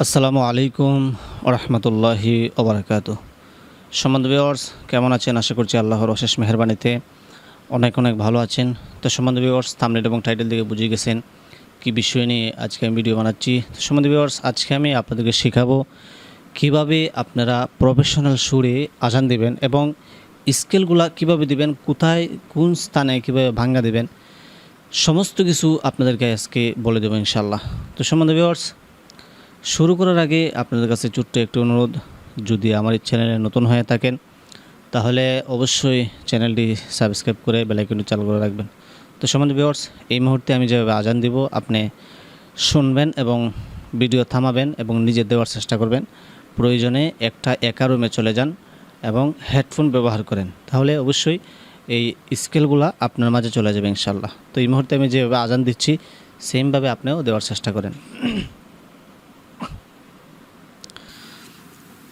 আসসালামু আলাইকুম ওরহমতুল্লাহি ওবরাকাত সম্বন্ধ ভিওয়ার্স কেমন আছেন? আশা করছি আল্লাহর অশেষ মেহরবানিতে অনেক অনেক ভালো আছেন। তো সম্বন্ধ ভিওয়ার্স থামনেট এবং টাইটেল থেকে বুঝে গেছেন কি বিষয় নিয়ে আজকে আমি ভিডিও বানাচ্ছি। তো সম্বন্ধ ভিওয়ার্স আজকে আমি আপনাদেরকে শেখাবো কীভাবে আপনারা প্রফেশনাল সুরে আজান দিবেন এবং স্কেলগুলা কীভাবে দিবেন, কোথায়, কোন স্থানে কীভাবে ভাঙ্গা দিবেন, সমস্ত কিছু আপনাদেরকে আজকে বলে দেবো ইনশাল্লাহ তো সম্বন্ধ ভিওয়ার্স শুরু করার আগে আপনাদের কাছে ছোট্ট একটি অনুরোধ। যদি আমার এই চ্যানেলে নতুন হয়ে থাকেন, তাহলে অবশ্যই চ্যানেলটি সাবস্ক্রাইব করে বেলাইকনটি চালু করে রাখবেন। তো সম্বন্ধে ভিওর্স এই মুহূর্তে আমি যেভাবে আজান দিব, আপনি শুনবেন এবং ভিডিও থামাবেন এবং নিজে দেওয়ার চেষ্টা করবেন। প্রয়োজনে একটা একা রুমে চলে যান এবং হেডফোন ব্যবহার করেন। তাহলে অবশ্যই এই স্কেলগুলা আপনার মাঝে চলে যাবে ইনশাল্লাহ তো এই মুহূর্তে আমি যেভাবে আজান দিচ্ছি, সেমভাবে আপনিও দেওয়ার চেষ্টা করেন।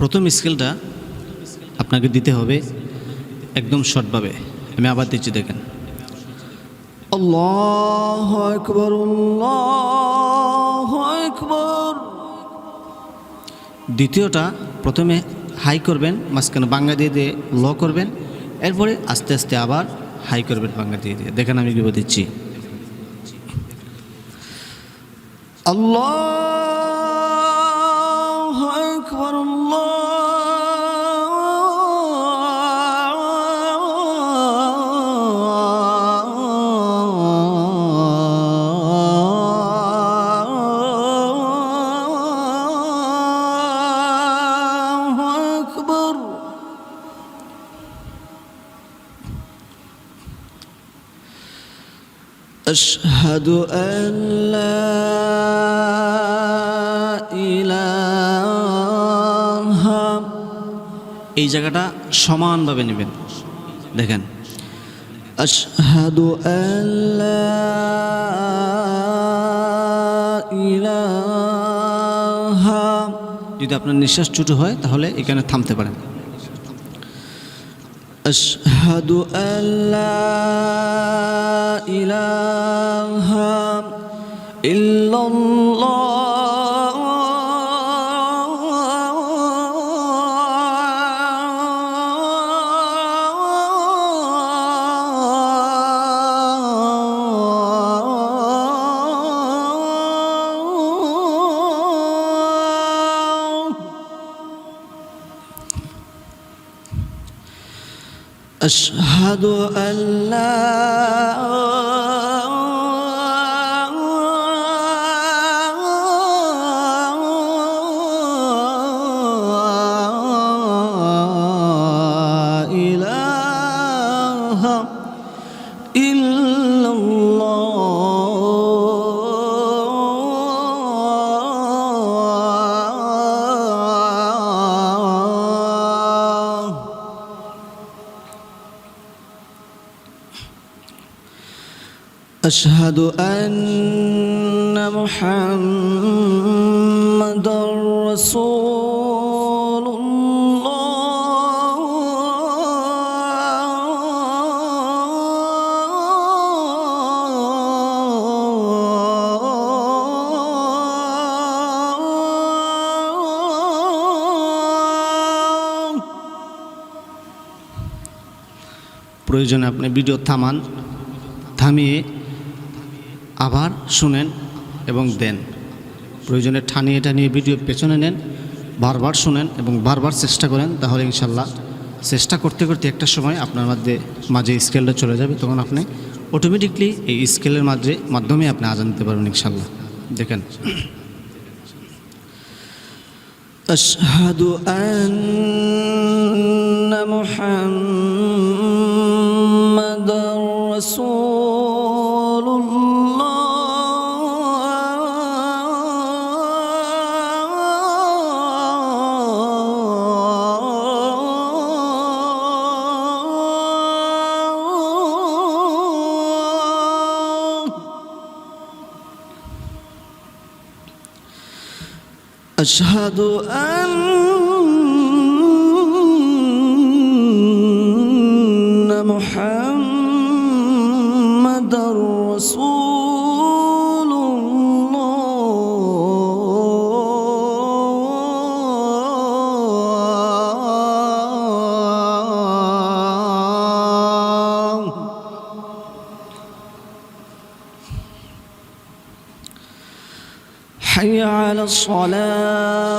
প্রথম স্কেলটা আপনাকে দিতে হবে একদম শর্টভাবে। আমি আবার দিচ্ছি দেখেন। দ্বিতীয়টা প্রথমে হাই করবেন মাঝখানে বাংলা দিয়ে দিয়ে ল করবেন এরপরে আস্তে আস্তে আবার হাই করবেন বাংলা দিয়ে দিয়ে। দেখেন আমি কীভাবে দিচ্ছি। আল্লাহ أشهد أن لا إله এই জায়গাটা সমানভাবে নেবেন দেখেন أشهد أن لا إله যদি আপনার নিঃশ্বাস ছোটো হয় তাহলে এখানে থামতে পারেন أشهد أن لا أشهد أن لا أشهد أن محمد رسول الله প্রয়োজনে আপনি ভিডিও থামান থামিয়ে আবার শুনেন এবং দেন প্রয়োজনে ঠানিয়ে টানিয়ে ভিডিও পেছনে নেন বারবার শুনেন এবং বারবার চেষ্টা করেন তাহলে ইনশাল্লাহ চেষ্টা করতে করতে একটা সময় আপনার মধ্যে মাঝে স্কেলটা চলে যাবে তখন আপনি অটোমেটিকলি এই স্কেলের মাঝে মাধ্যমে আপনি আজান দিতে পারবেন ইনশাল্লাহ দেখেন أشهد أن محمد رسول أشهد أن حي على الصلاة.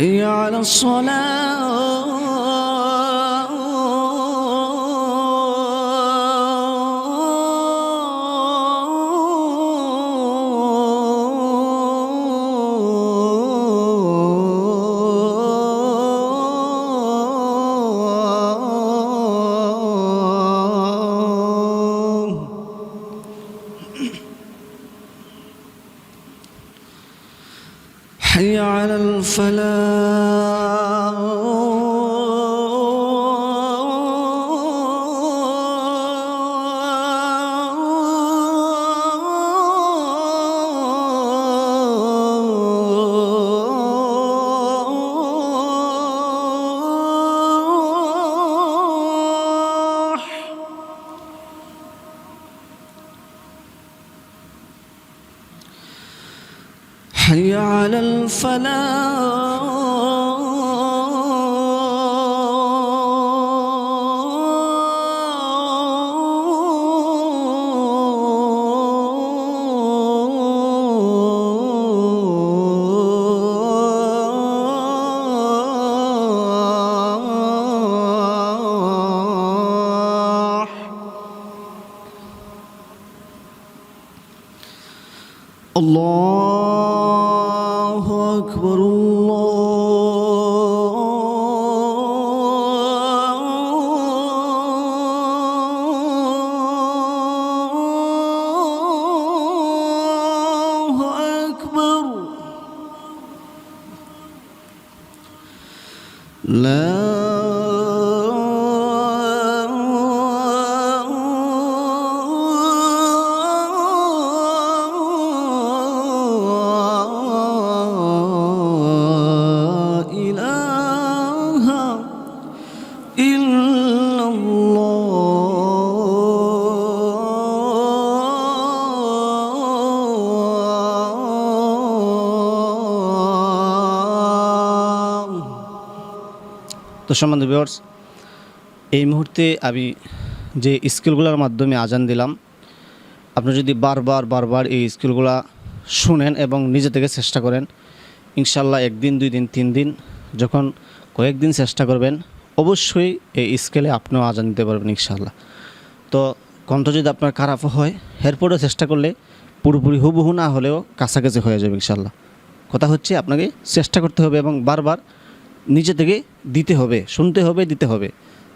حي على الصلاة. فلا حي على الفلاح. الله. أكبر الله أكبر. لا তো সম্বন্ধে ভিউয়ার্স এই মুহূর্তে আমি যে স্কিলগুলোর মাধ্যমে আজান দিলাম, আপনি যদি বারবার বারবার এই স্কিলগুলা শুনেন এবং নিজে থেকে চেষ্টা করেন ইনশাল্লাহ একদিন, দুই দিন, তিন দিন যখন কয়েকদিন চেষ্টা করবেন, অবশ্যই এই স্কেলে আপনিও আজান দিতে পারবেন ইনশাল্লাহ তো কণ্ঠ যদি আপনার খারাপ হয়, এরপরেও চেষ্টা করলে পুরোপুরি হুবহু না হলেও কাছাকাছি হয়ে যাবে ইনশাল্লাহ কথা হচ্ছে আপনাকে চেষ্টা করতে হবে এবং বারবার নিজে থেকে দিতে হবে, শুনতে হবে, দিতে হবে।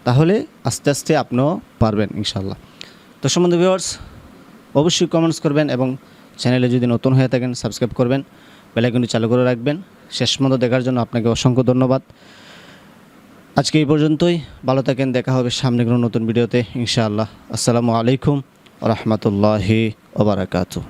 তাহলে আস্তে আস্তে আপনিও পারবেন ইনশাল্লাহ তো সম্বন্ধে ভিউয়ার্স অবশ্যই কমেন্টস করবেন এবং চ্যানেলে যদি নতুন হয়ে থাকেন সাবস্ক্রাইব করবেন বেলাইকনটি চালু করে রাখবেন। শেষ মতো দেখার জন্য আপনাকে অসংখ্য ধন্যবাদ। আজকে এই পর্যন্তই। ভালো থাকেন, দেখা হবে সামনে কোনো নতুন ভিডিওতে ইনশাআল্লাহ। আসসালামু আলাইকুম রহমতুল্লাহি ওবরাকাতু